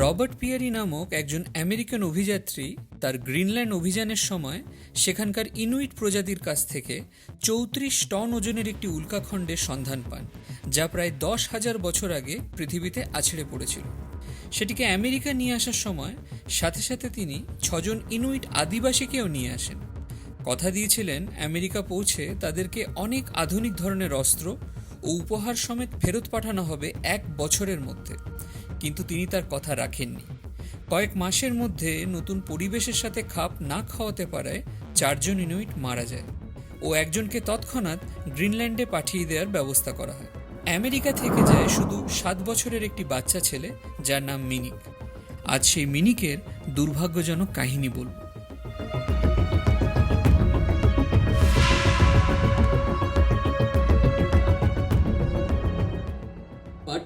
Robert Piyari নামক একজন American অভিযাত্রী তার গ্রিনল্যান্ড অভিযানের সময় সেখানকার ইনুইট প্রজাতির কাছ থেকে চৌত্রিশ টন ওজনের একটি উল্কাখণ্ডের সন্ধান পান, যা প্রায় দশ হাজার বছর আগে পৃথিবীতে আছড়ে পড়েছিল। সেটিকে আমেরিকা নিয়ে আসার সময় সাথে সাথে তিনি ছজন ইনুইট আদিবাসীকেও নিয়ে আসেন। কথা দিয়েছিলেন, আমেরিকা পৌঁছে তাদেরকে অনেক আধুনিক ধরনের অস্ত্র ও উপহার সমেত ফেরত পাঠানো হবে এক বছরের মধ্যে। কিন্তু তিনি তার কথা রাখেননি। কয়েক মাসের মধ্যে নতুন পরিবেশের সাথে খাপ না খাওয়াতে পারায় চারজন ইনুইট মারা যায় ও একজনকে তৎক্ষণাৎ গ্রিনল্যান্ডে পাঠিয়ে দেওয়ার ব্যবস্থা করা হয়। আমেরিকা থেকে যায় শুধু সাত বছরের একটি বাচ্চা ছেলে যার নাম মিনিক। আজ সেই মিনিকের দুর্ভাগ্যজনক কাহিনী বলব।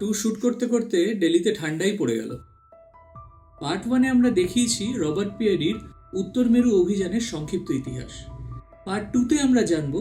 টু শ্যুট করতে করতে দিল্লিতে ঠান্ডাই পড়ে গেল। পার্ট ওয়ানে আমরা দেখিয়েছি রবার্ট পিয়ারির উত্তর মেরু অভিযানের সংক্ষিপ্ত ইতিহাস। পার্ট টুতে আমরা জানব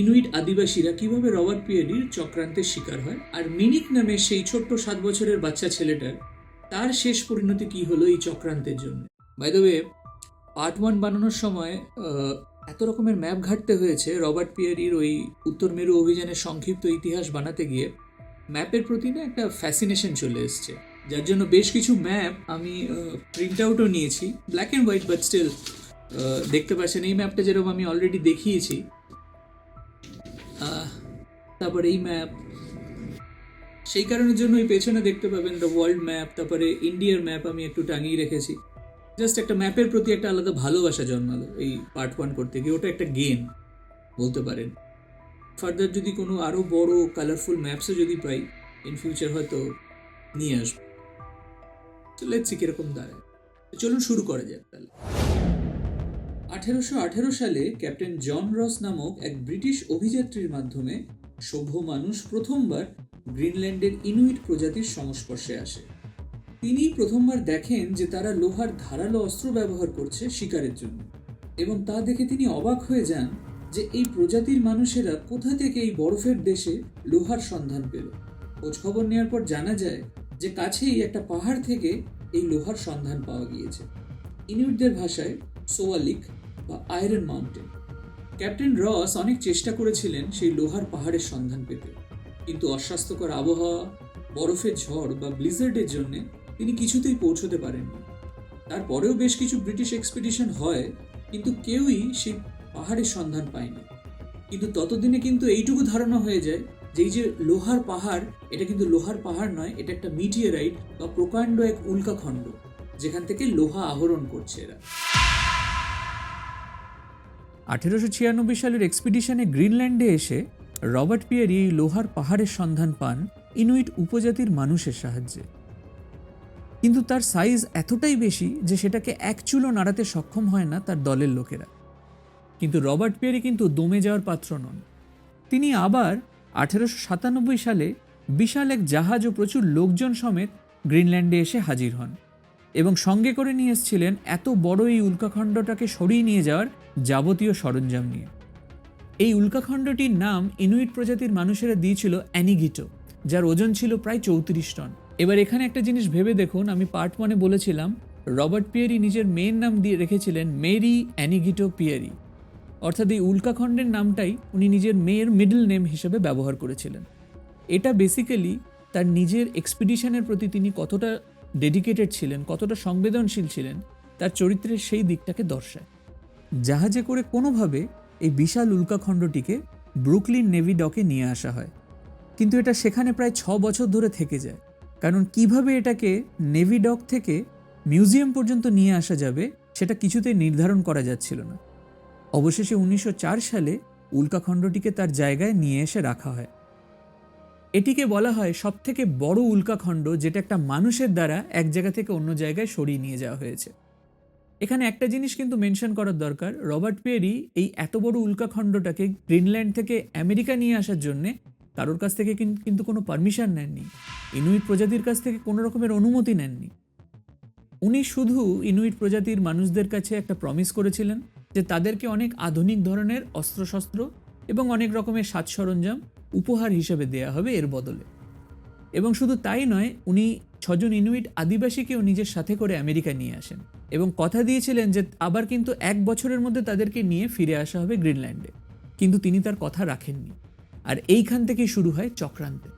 ইনুইট আদিবাসীরা কীভাবে রবার্ট পিয়ারির চক্রান্তের শিকার হয় আর মিনিক নামে সেই ছোট্ট সাত বছরের বাচ্চা ছেলেটার তার শেষ পরিণতি কি হলো এই চক্রান্তের জন্য। বাই দ্য পার্ট ওয়ান বানানোর সময় এত রকমের ম্যাপ ঘাটতে হয়েছে রবার্ট পিয়ারির ওই উত্তর মেরু অভিযানের সংক্ষিপ্ত ইতিহাস বানাতে গিয়ে। ম্যাপের প্রতি না একটা ফ্যাসিনেশন চলে এসছে। যার জন্য বেশ কিছু ম্যাপ আমি প্রিন্ট আউটও নিয়েছি black and white but still দেখতে পাচ্ছেন এই ম্যাপটা যেরকম আমি অলরেডি দেখিয়েছি। তারপরে এই ম্যাপ, সেই কারণের জন্য ওই পেছনে দেখতে পাবেন দ্য ওয়ার্ল্ড ম্যাপ তারপরে ইন্ডিয়ার ম্যাপ আমি একটু টাঙিয়ে রেখেছি। জাস্ট একটা ম্যাপের প্রতি একটা আলাদা ভালোবাসা জন্মালো এই পার্ট ওয়ান করতে গিয়ে, ওটা একটা গেম বলতে পারেন। ফার্দার যদি কোনো আরও বড় কালারফুল ম্যাপসও যদি পাই ইন ফিউচার হয়তো নিয়ে আসব। তো লেটসি কীরকম দাঁড়ায়। চলুন শুরু করা যাক তাহলে। আঠেরোশো আঠেরো সালে ক্যাপ্টেন জন রস নামক এক ব্রিটিশ অভিযাত্রীর মাধ্যমে সভ্য মানুষ প্রথমবার গ্রিনল্যান্ডের ইনুইট প্রজাতির সংস্পর্শে আসে। তিনি প্রথমবার দেখেন যে তারা লোহার ধারালো অস্ত্র ব্যবহার করছে শিকারের জন্য। এবং তা দেখে তিনি অবাক হয়ে যান যে এই প্রজাতির মানুষেরা কোথা থেকে এই বরফের দেশে লোহার সন্ধান পেল? খোঁজখবর নেওয়ার পর জানা যায় যে কাছেই একটা পাহাড় থেকে এই লোহার সন্ধান পাওয়া গিয়েছে। ইনুইটদের ভাষায় সোয়ালিক বা আয়রন মাউন্টেন। ক্যাপ্টেন রস অনেক চেষ্টা করেছিলেন সেই লোহার পাহাড়ের সন্ধান পেতে। কিন্তু অস্বাস্থ্যকর আবহাওয়া, বরফের ঝড় বা ব্লিজার্ডের জন্য তিনি কিছুতেই পৌঁছতে পারেননি। তারপরেও বেশ কিছু ব্রিটিশ এক্সপিডিশন হয়, কিন্তু কেউই সেই পাহাড়ের সন্ধান পায়নি কিন্তু ততদিনে কিন্তু এইটুকু ধারণা হয়ে যায় যে এই যে লোহার পাহাড়, এটা কিন্তু লোহার পাহাড় নয়, এটা একটা মিটিয়ারাইট বা প্রকাণ্ড এক উল্কাখণ্ড যেখান থেকে লোহা আহরণ করছে এরা। আঠেরোশো ছিয়ানব্বই সালের এক্সপিডিশনে গ্রিনল্যান্ডে এসে রবার্ট পিয়ারি এই লোহার পাহাড়ের সন্ধান পান ইনুইট উপজাতির মানুষের সাহায্যে। কিন্তু তার সাইজ এতটাই বেশি যে সেটাকে এক চুলো নাড়াতে সক্ষম হয় না তার দলের লোকেরা। কিন্তু রবার্ট পিয়ারি কিন্তু দমে যাওয়ার পাত্র নন। তিনি আবার আঠেরোশো সাতানব্বই সালে বিশাল এক জাহাজ ও প্রচুর লোকজন সমেত গ্রিনল্যান্ডে এসে হাজির হন এবং সঙ্গে করে নিয়ে এসেছিলেন এত বড় এই উল্কাখণ্ডটাকে সরিয়ে নিয়ে যাওয়ার যাবতীয় সরঞ্জাম নিয়ে। এই উল্কাখণ্ডটির নাম ইনুইট প্রজাতির মানুষেরা দিয়েছিল অ্যানিগিটো, যার ওজন ছিল প্রায় চৌত্রিশ টন। এবার এখানে একটা জিনিস ভেবে দেখুন, আমি পার্ট ওয়ানে বলেছিলাম, রবার্ট পিয়ারি নিজের মেয়ের নাম দিয়ে রেখেছিলেন মেরি অ্যানিগিটো পিয়ারি। অর্থাৎ এই উল্কাখণ্ডের নামটাই উনি নিজের মেয়ের মিডল নেম হিসেবে ব্যবহার করেছিলেন। এটা বেসিক্যালি তার নিজের এক্সপিডিশনের প্রতি তিনি কতটা ডেডিকেটেড ছিলেন, কতটা সংবেদনশীল ছিলেন, তার চরিত্রের সেই দিকটাকে দর্শায়। জাহাজে করে কোনোভাবে এই বিশাল উল্কাখণ্ডটিকে ব্রুকলিন নেভি ডকে নিয়ে আসা হয়। কিন্তু এটা সেখানে প্রায় ছ বছর ধরে থেকে যায়। কারণ কীভাবে এটাকে নেভি ডক থেকে মিউজিয়াম পর্যন্ত নিয়ে আসা যাবে, সেটা কিছুতেই নির্ধারণ করা যাচ্ছিল না। অবশেষে উনিশশো চার সালে উল্কাখণ্ডটিকে তার জায়গায় নিয়ে এসে রাখা হয়। এটিকে বলা হয় সবথেকে বড় উল্কাখণ্ড যেটা একটা মানুষের দ্বারা এক জায়গা থেকে অন্য জায়গায় সরিয়ে নিয়ে যাওয়া হয়েছে। এখানে একটা জিনিস কিন্তু মেনশন করার দরকার, রবার্ট পেরি এই এত বড় উল্কাখণ্ডটাকে গ্রিনল্যান্ড থেকে আমেরিকা নিয়ে আসার জন্যে কারোর কাছ থেকে কিন্তু কোনো পারমিশন নেননি। ইনুইট প্রজাতির কাছ থেকে কোনো রকমের অনুমতি নেননি। উনি শুধু ইনুইট প্রজাতির মানুষদের কাছে একটা প্রমিস করেছিলেন যে তাদেরকে অনেক আধুনিক ধরনের অস্ত্রশস্ত্র এবং অনেক রকমের সাজ সরঞ্জাম উপহার হিসেবে দেয়া হবে এর বদলে। এবং শুধু তাই নয়, উনি ছজন ইনুইট আদিবাসীকেও নিজের সাথে করে আমেরিকা নিয়ে আসেন এবং কথা দিয়েছিলেন যে আবার কিন্তু এক বছরের মধ্যে তাদেরকে নিয়ে ফিরে আসা হবে গ্রিনল্যান্ডে। কিন্তু তিনি তার কথা রাখেননি। আর এইখান থেকেই শুরু হয় চক্রান্ত।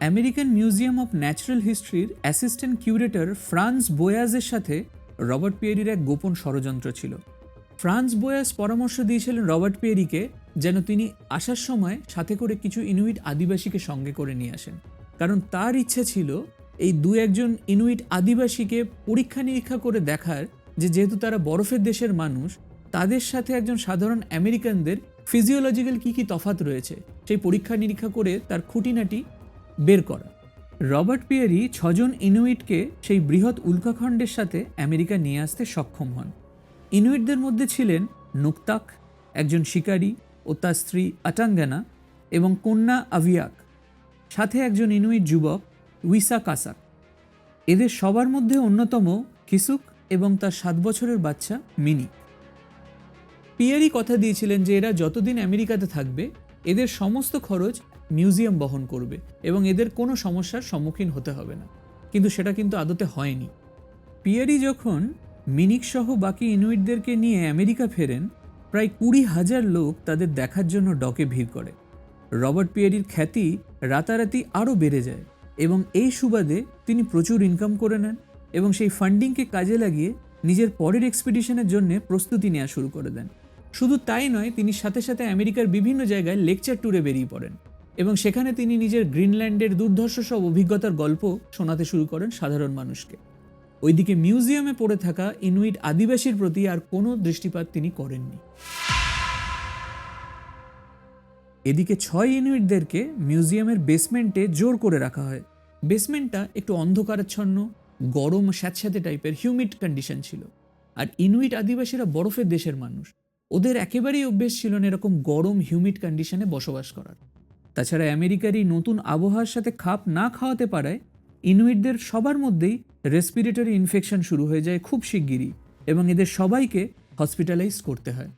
আমেরিকান মিউজিয়াম অফ ন্যাচারাল হিস্ট্রির অ্যাসিস্ট্যান্ট কিউরেটর ফ্রান্স বোয়াজের সাথে রবার্ট পিয়েরির এক গোপন ষড়যন্ত্র ছিল। ফ্রান্স বোয়াস পরামর্শ দিয়েছিলেন রবার্ট পিয়েরিকে যেন তিনি আসার সময় সাথে করে কিছু ইনুইট আদিবাসীকে সঙ্গে করে নিয়ে আসেন। কারণ তার ইচ্ছে ছিল এই দু একজন ইনুইট আদিবাসীকে পরীক্ষা নিরীক্ষা করে দেখার যে যেহেতু তারা বরফের দেশের মানুষ, তাদের সাথে একজন সাধারণ আমেরিকানদের ফিজিওলজিক্যাল কী কী তফাত রয়েছে, সেই পরীক্ষা নিরীক্ষা করে তার খুঁটিনাটি বের করা। রবার্ট পিয়ারি ছজন ইনুইটকে সেই বৃহৎ উল্কাখণ্ডের সাথে আমেরিকা নিয়ে আসতে সক্ষম হন। ইনুইটদের মধ্যে ছিলেন নুকতাক, একজন শিকারী ও তার স্ত্রী আটাঙ্গানা এবং কন্যা আভিয়াক, সাথে একজন ইনুইট যুবক উইসা কাসাক। এদের সবার মধ্যে অন্যতম কিসুক এবং তার সাত বছরের বাচ্চা মিনি। পিয়ারি কথা দিয়েছিলেন যে এরা যতদিন আমেরিকাতে থাকবে, এদের সমস্ত খরচ মিউজিয়াম বহন করবে এবং এদের কোনো সমস্যার সম্মুখীন হতে হবে না। কিন্তু সেটা কিন্তু আদতে হয়নি। পিয়ারি যখন মিনিক সহ বাকি ইনুইটদেরকে নিয়ে আমেরিকা ফেরেন, প্রায় কুড়ি হাজার লোক তাদের দেখার জন্য ডকে ভিড় করে। রবার্ট পিয়ারির খ্যাতি রাতারাতি আরও বেড়ে যায় এবং এই সুবাদে তিনি প্রচুর ইনকাম করে নেন এবং সেই ফান্ডিংকে কাজে লাগিয়ে নিজের পরের এক্সপিডিশনের জন্য প্রস্তুতি নেওয়া শুরু করে দেন। শুধু তাই নয়, তিনি সাথে সাথে আমেরিকার বিভিন্ন জায়গায় লেকচার ট্যুরে বেরিয়ে পড়েন। এবং সেখানে তিনি নিজের গ্রিনল্যান্ডের দুর্ধর্ষ সব অভিজ্ঞতার গল্প শোনাতে শুরু করেন সাধারণ মানুষকে। ওইদিকে মিউজিয়ামে পড়ে থাকা ইনুইট আদিবাসীর প্রতি আর কোনো দৃষ্টিপাত তিনি করেননি। এদিকে ছয় ইনুইটদেরকে মিউজিয়ামের বেসমেন্টে জোর করে রাখা হয়। বেসমেন্টটা একটু অন্ধকারাচ্ছন্ন, গরম, স্যাঁতস্যাঁতে টাইপের, হিউমিড কন্ডিশন ছিল। আর ইনুইট আদিবাসীরা বরফের দেশের মানুষ। ওদের একেবারেই অভ্যেস ছিল না এরকম গরম, হিউমিড কন্ডিশনে বসবাস করার। তাছাড়া আমেরিকার এই নতুন আবহাওয়ার সাথে খাপ না খাওয়াতে পারায় ইনুইটদের সবার মধ্যেই রেসপিরেটরি ইনফেকশন শুরু হয়ে যায় খুব শিগগিরই এবং এদের সবাইকে হসপিটালাইজ করতে হয়।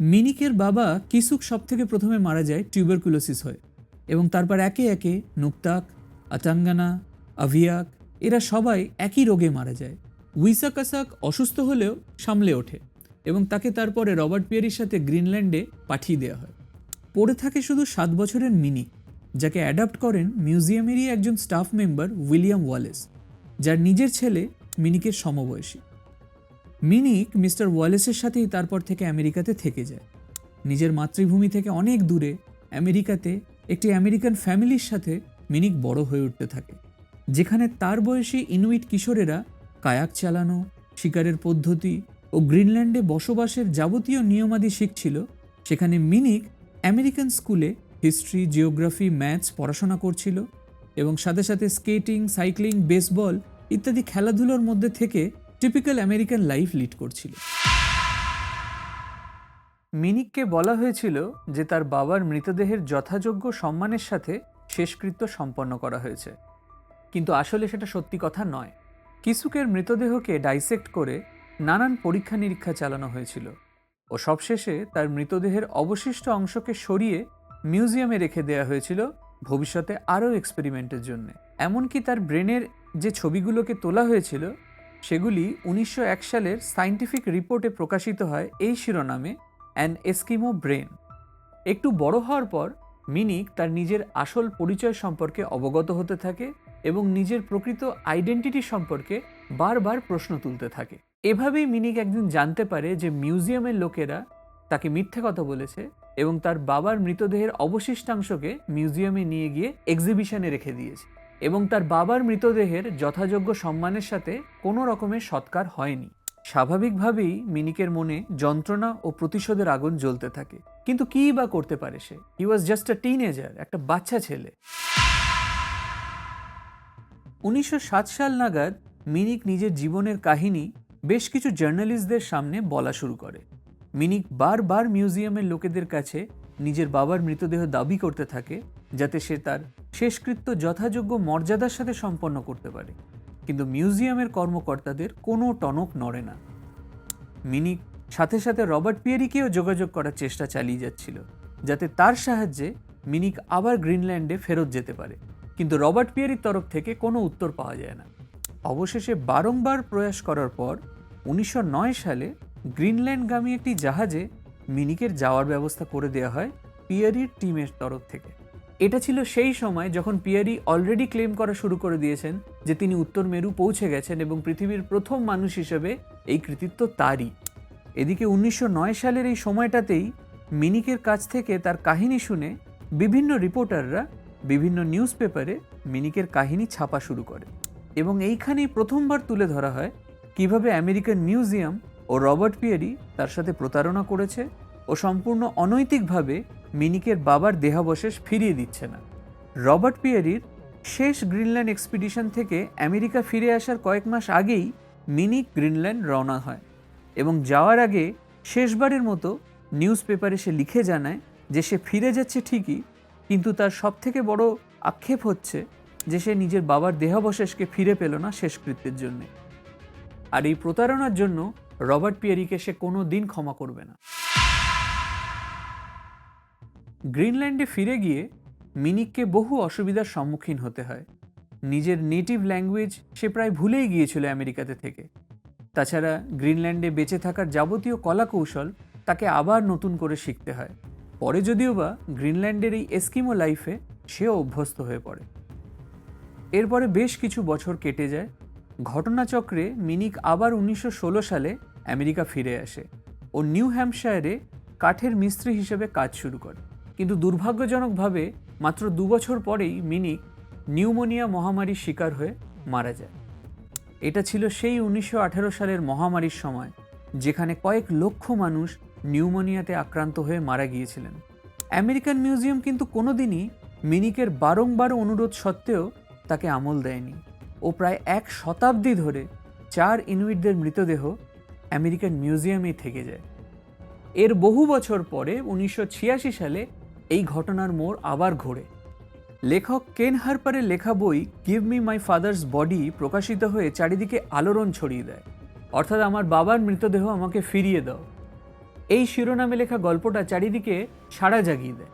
মিনিকের বাবা কিসুক সব থেকে প্রথমে মারা যায় টিউবারকুলোসিস হয়ে এবং তারপর একে একে নুকতাক আচাঙ্গানা আভিয়াক এরা সবাই একই রোগে মারা যায়। উইসা কাসাক অসুস্থ হলেও সামলে ওঠে এবং তাকে তারপরে রবার্ট পিয়ারির সাথে গ্রিনল্যান্ডে পাঠিয়ে দেওয়া হয়। পড়ে থাকে শুধু সাত বছরের মিনি, যাকে অ্যাডাপ্ট করেন মিউজিয়ামেরই একজন স্টাফ মেম্বার উইলিয়াম ওয়ালেস, যার নিজের ছেলে মিনিকের সমবয়সী। মিনিক মিস্টার ওয়ালেসের সাথেই তারপর থেকে আমেরিকাতে থেকে যায়। নিজের মাতৃভূমি থেকে অনেক দূরে আমেরিকাতে একটি আমেরিকান ফ্যামিলির সাথে মিনিক বড় হয়ে উঠতে থাকে, যেখানে তার বয়সী ইনুইট কিশোরেরা কায়াক চালানো, শিকারের পদ্ধতি ও গ্রিনল্যান্ডে বসবাসের যাবতীয় নিয়মাদি শিখছিল, সেখানে মিনিক আমেরিকান স্কুলে হিস্ট্রি, জিওগ্রাফি, ম্যাথস পড়াশোনা করছিল এবং সাথে সাথে স্কেটিং, সাইক্লিং, বেসবল ইত্যাদি খেলাধুলোর মধ্যে থেকে টিপিক্যাল আমেরিকান লাইফ লিড করছিল। মিনিককে বলা হয়েছিল যে তার বাবার মৃতদেহের যথাযোগ্য সম্মানের সাথে শেষকৃত্য সম্পন্ন করা হয়েছে। কিন্তু আসলে সেটা সত্যি কথা নয়। কিসুকের মৃতদেহকে ডাইসেক্ট করে নানান পরীক্ষা নিরীক্ষা চালানো হয়েছিল। ও সবশেষে তার মৃতদেহের অবশিষ্ট অংশকে সরিয়ে মিউজিয়ামে রেখে দেওয়া হয়েছিল ভবিষ্যতে আরও এক্সপেরিমেন্টের জন্য। এমনকি তার ব্রেনের যে ছবিগুলোকে তোলা হয়েছিল, সেগুলি উনিশশো এক সালের সায়েন্টিফিক রিপোর্টে প্রকাশিত হয় এই শিরোনামে, অ্যান এস্কিমো ব্রেন একটু বড় হওয়ার পর, মিনিক তার নিজের আসল পরিচয় সম্পর্কে অবগত হতে থাকে এবং নিজের প্রকৃত আইডেন্টিটি সম্পর্কে বারবার প্রশ্ন তুলতে থাকে। এভাবেই মিনিক একদিন জানতে পারে যে মিউজিয়ামের লোকেরা তাকে মিথ্যে কথা বলেছে এবং তার বাবার মৃতদেহের অবশিষ্টাংশকে মিউজিয়ামে নিয়ে গিয়ে এক্সিবিশনে রেখে দিয়েছে এবং তার বাবার মৃতদেহের যথাযোগ্য সম্মানের সাথে কোনো রকমের সৎকার হয়নি। স্বাভাবিকভাবেই মিনিকের মনে যন্ত্রণা ও প্রতিশোধের আগুন জ্বলতে থাকে। কিন্তু কী বা করতে পারে সে? হি ওয়াজ জাস্ট আ টিনেজার একটা বাচ্চা ছেলে। উনিশশো সাত সাল নাগাদ মিনিক নিজের জীবনের কাহিনী বেশ কিছু জার্নালিস্টদের সামনে বলা শুরু করে। মিনিক বারবার মিউজিয়ামের লোকেদের কাছে নিজের বাবার মৃতদেহ দাবি করতে থাকে, যাতে সে তার শেষকৃত্য যথাযোগ্য মর্যাদার সাথে সম্পন্ন করতে পারে। কিন্তু মিউজিয়ামের কর্মকর্তাদের কোনো টনক নড়ে না। মিনিক সাথে সাথে রবার্ট পিয়ারিকেও যোগাযোগ করার চেষ্টা চালিয়ে যাচ্ছিল, যাতে তার সাহায্যে মিনিক আবার গ্রিনল্যান্ডে ফেরত যেতে পারে। কিন্তু রবার্ট পিয়ারির তরফ থেকে কোনো উত্তর পাওয়া যায় না। অবশেষে বারংবার প্রয়াস করার পর উনিশশো নয় সালে গ্রিনল্যান্ডগামী একটি জাহাজে মিনিকের যাওয়ার ব্যবস্থা করে দেওয়া হয় পিয়ারির টিমের তরফ থেকে। এটা ছিল সেই সময় যখন পিয়ারি অলরেডি ক্লেম করা শুরু করে দিয়েছেন যে তিনি উত্তর মেরু পৌঁছে গেছেন এবং পৃথিবীর প্রথম মানুষ হিসেবে এই কৃতিত্ব তারই। এদিকে উনিশশো নয় সালের এই সময়টাতেই মিনিকের কাছ থেকে তার কাহিনী শুনে বিভিন্ন রিপোর্টাররা বিভিন্ন নিউজ পেপারে মিনিকের কাহিনী ছাপা শুরু করে। এবং এইখানেই প্রথমবার তুলে ধরা হয় কীভাবে আমেরিকান মিউজিয়াম ও রবার্ট পিয়ারি তার সাথে প্রতারণা করেছে ও সম্পূর্ণ অনৈতিকভাবে মিনিকের বাবার দেহাবশেষ ফিরিয়ে দিচ্ছে না। রবার্ট পিয়ারির শেষ গ্রিনল্যান্ড এক্সপিডিশন থেকে আমেরিকা ফিরে আসার কয়েক মাস আগেই মিনিক গ্রিনল্যান্ড রওনা হয় এবং যাওয়ার আগে শেষবারের মতো নিউজ পেপারে সে লিখে জানায় যে সে ফিরে যাচ্ছে ঠিকই, কিন্তু তার সবথেকে বড় আক্ষেপ হচ্ছে যে সে নিজের বাবার দেহাবশেষকে ফিরে পেল না শেষকৃত্যের জন্যে। আর এই প্রতারণার জন্য রবার্ট পিয়ারিকে সে কোনো দিন ক্ষমা করবে না। গ্রিনল্যান্ডে ফিরে গিয়ে মিনিককে বহু অসুবিধার সম্মুখীন হতে হয়। নিজের নেটিভ ল্যাঙ্গুয়েজ সে প্রায় ভুলেই গিয়েছিল আমেরিকাতে থেকে। তাছাড়া গ্রিনল্যান্ডে বেঁচে থাকার যাবতীয় কলাকৌশল তাকে আবার নতুন করে শিখতে হয়। পরে যদিও বা গ্রিনল্যান্ডের এই এস্কিমো লাইফে সেও অভ্যস্ত হয়ে পড়ে। এরপরে বেশ কিছু বছর কেটে যায়। ঘটনাচক্রে মিনিক আবার উনিশশো ষোলো সালে আমেরিকা ফিরে আসে ও নিউ হ্যাম্পশায়ারে কাঠের মিস্ত্রি হিসেবে কাজ শুরু করে। কিন্তু দুর্ভাগ্যজনকভাবে মাত্র দু বছর পরেই মিনিক নিউমোনিয়া মহামারীর শিকার হয়ে মারা যায়। এটা ছিল সেই উনিশশো আঠেরো সালের মহামারীর সময় যেখানে কয়েক লক্ষ মানুষ নিউমোনিয়াতে আক্রান্ত হয়ে মারা গিয়েছিলেন। আমেরিকান মিউজিয়াম কিন্তু কোনোদিনই মিনিকের বারংবার অনুরোধ সত্ত্বেও তাকে আমল দেয়নি। ও প্রায় এক শতাব্দী ধরে চার ইনুইটদের মৃতদেহ আমেরিকান মিউজিয়ামেই থেকে যায়। এর বহু বছর পরে উনিশশো ছিয়াশি সালে এই ঘটনার মোড় আবার ঘোরে। লেখক কেন হারপারের লেখা বই Give Me My Father's Body প্রকাশিত হয়ে চারিদিকে আলোড়ন ছড়িয়ে দেয়। অর্থাৎ আমার বাবার মৃতদেহ আমাকে ফিরিয়ে দাও। এই শিরোনামে লেখা গল্পটা চারিদিকে সাড়া জাগিয়ে দেয়।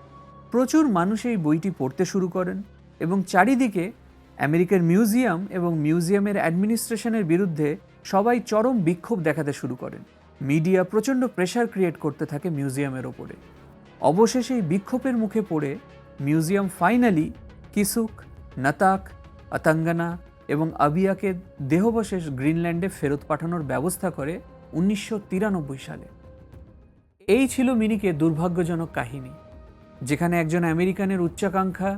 প্রচুর মানুষ এই বইটি পড়তে শুরু করেন এবং চারিদিকে আমেরিকার মিউজিয়াম এবং মিউজিয়ামের অ্যাডমিনিস্ট্রেশনের বিরুদ্ধে সবাই চরম বিক্ষোভ দেখাতে শুরু করেন। মিডিয়া প্রচণ্ড প্রেশার ক্রিয়েট করতে থাকে মিউজিয়ামের ওপরে। অবশেষে এই বিক্ষোভের মুখে পড়ে মিউজিয়াম ফাইনালি কিসুক, নাতাক, আতাঙ্গানা এবং আবিয়াকে দেহবশেষ গ্রিনল্যান্ডে ফেরত পাঠানোর ব্যবস্থা করে উনিশশো তিরানব্বই সালে। এই ছিল মিনিকে দুর্ভাগ্যজনক কাহিনী, যেখানে একজন আমেরিকানের উচ্চাকাঙ্ক্ষা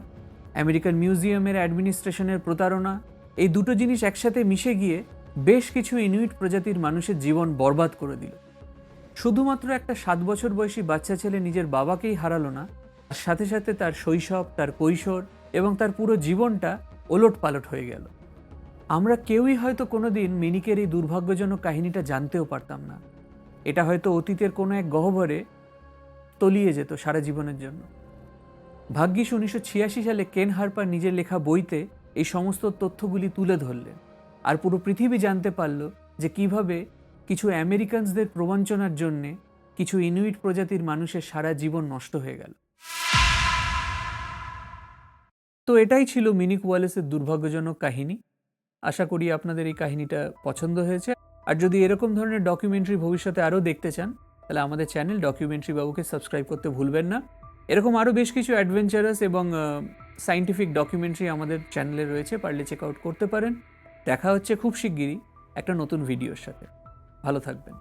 আমেরিকান মিউজিয়ামের অ্যাডমিনিস্ট্রেশনের প্রতারণা, এই দুটো জিনিস একসাথে মিশে গিয়ে বেশ কিছু ইনুইট প্রজাতির মানুষের জীবন বরবাদ করে দিল। শুধুমাত্র একটা সাত বছর বয়সী বাচ্চা ছেলে নিজের বাবাকেই হারালো না, তার সাথে সাথে তার শৈশব, তার কৈশোর এবং তার পুরো জীবনটা ওলট পালট হয়ে গেল। আমরা কেউই হয়তো কোনোদিন মিনিকের এই দুর্ভাগ্যজনক কাহিনীটা জানতেও পারতাম না। এটা হয়তো অতীতের কোনো এক গহ্বরে তলিয়ে যেত সারা জীবনের জন্য। ভাগ্যিস উনিশশো ছিয়াশি সালে কেন হারপার নিজের লেখা বইতে এই সমস্ত তথ্যগুলি তুলে ধরলেন। আর পুরো পৃথিবী জানতে পারল যে কীভাবে কিছু আমেরিকানসদের প্রবঞ্চনার জন্যে কিছু ইনুইট প্রজাতির মানুষের সারা জীবন নষ্ট হয়ে গেল। তো এটাই ছিল মিনিক ওয়ালেসের দুর্ভাগ্যজনক কাহিনী। আশা করি আপনাদের এই কাহিনীটা পছন্দ হয়েছে। আর যদি এরকম ধরনের ডকুমেন্টারি ভবিষ্যতে আরও দেখতে চান, তাহলে আমাদের চ্যানেল ডকুমেন্টারি বাবুকে সাবস্ক্রাইব করতে ভুলবেন না। এরকম আরও বেশ কিছু অ্যাডভেঞ্চারাস এবং সাইন্টিফিক ডকুমেন্টারি আমাদের চ্যানেলে রয়েছে, পারলে চেক আউট করতে পারেন। দেখা হচ্ছে খুব শিগগিরই একটা নতুন ভিডিওর সাথে। ভালো থাকবেন।